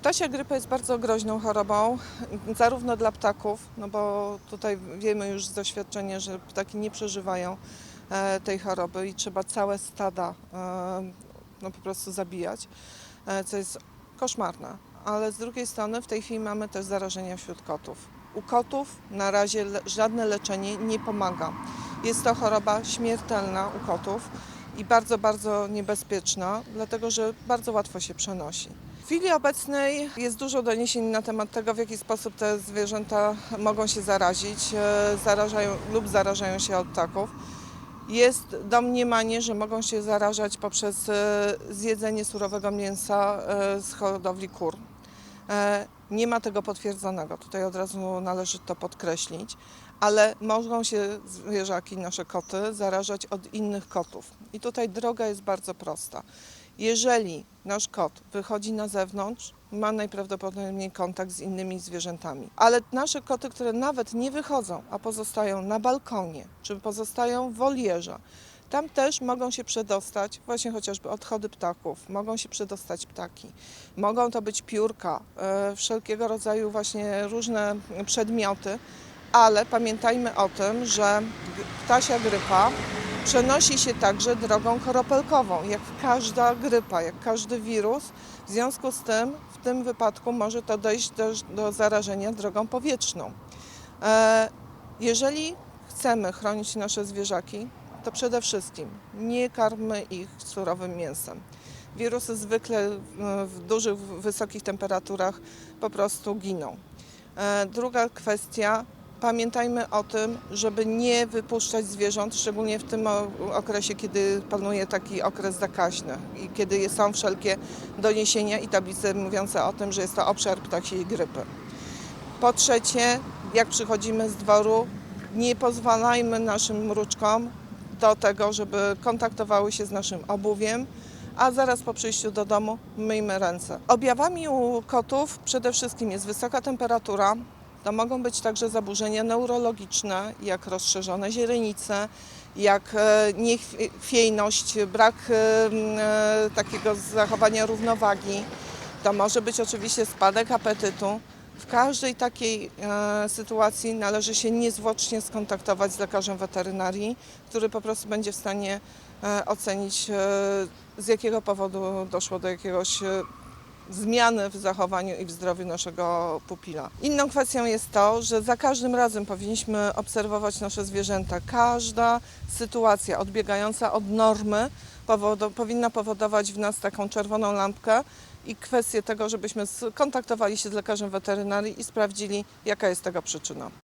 Ptasia grypa jest bardzo groźną chorobą, zarówno dla ptaków, no bo tutaj wiemy już z doświadczenia, że ptaki nie przeżywają e, tej choroby i trzeba całe stada e, no po prostu zabijać, e, co jest koszmarne. Ale z drugiej strony w tej chwili mamy też zarażenia wśród kotów. U kotów na razie żadne leczenie nie pomaga. Jest to choroba śmiertelna u kotów i bardzo, bardzo niebezpieczna, dlatego że bardzo łatwo się przenosi. Chwili obecnej jest dużo doniesień na temat tego, w jaki sposób te zwierzęta mogą się zarazić e, zarażają, lub zarażają się od ptaków. Jest domniemanie, że mogą się zarażać poprzez e, zjedzenie surowego mięsa e, z hodowli kur. Nie ma tego potwierdzonego, tutaj od razu należy to podkreślić, ale mogą się zwierzaki, nasze koty, zarażać od innych kotów. I tutaj droga jest bardzo prosta. Jeżeli nasz kot wychodzi na zewnątrz, ma najprawdopodobniej kontakt z innymi zwierzętami. Ale nasze koty, które nawet nie wychodzą, a pozostają na balkonie, czy pozostają w wolierze, tam też mogą się przedostać właśnie chociażby odchody ptaków, mogą się przedostać ptaki, mogą to być piórka, e, wszelkiego rodzaju właśnie różne przedmioty, ale pamiętajmy o tym, że ptasia grypa przenosi się także drogą koropelkową, jak każda grypa, jak każdy wirus. W związku z tym w tym wypadku może to dojść do, do zarażenia drogą powietrzną. E, Jeżeli chcemy chronić nasze zwierzaki, to przede wszystkim nie karmy ich surowym mięsem. Wirusy zwykle w dużych, wysokich temperaturach po prostu giną. E, Druga kwestia, pamiętajmy o tym, żeby nie wypuszczać zwierząt, szczególnie w tym okresie, kiedy panuje taki okres zakaźny i kiedy są wszelkie doniesienia i tablice mówiące o tym, że jest to obszar ptakiej grypy. Po trzecie, jak przychodzimy z dworu, nie pozwalajmy naszym mruczkom do tego, żeby kontaktowały się z naszym obuwiem, a zaraz po przyjściu do domu myjmy ręce. Objawami u kotów przede wszystkim jest wysoka temperatura, to mogą być także zaburzenia neurologiczne, jak rozszerzone źrenice, jak e, niechwiejność, brak e, e, takiego zachowania równowagi. To może być oczywiście spadek apetytu. W każdej takiej sytuacji należy się niezwłocznie skontaktować z lekarzem weterynarii, który po prostu będzie w stanie ocenić, z jakiego powodu doszło do jakiegoś zmiany w zachowaniu i w zdrowiu naszego pupila. Inną kwestią jest to, że za każdym razem powinniśmy obserwować nasze zwierzęta. Każda sytuacja odbiegająca od normy powinna powodować w nas taką czerwoną lampkę i kwestię tego, żebyśmy skontaktowali się z lekarzem weterynarii i sprawdzili, jaka jest tego przyczyna.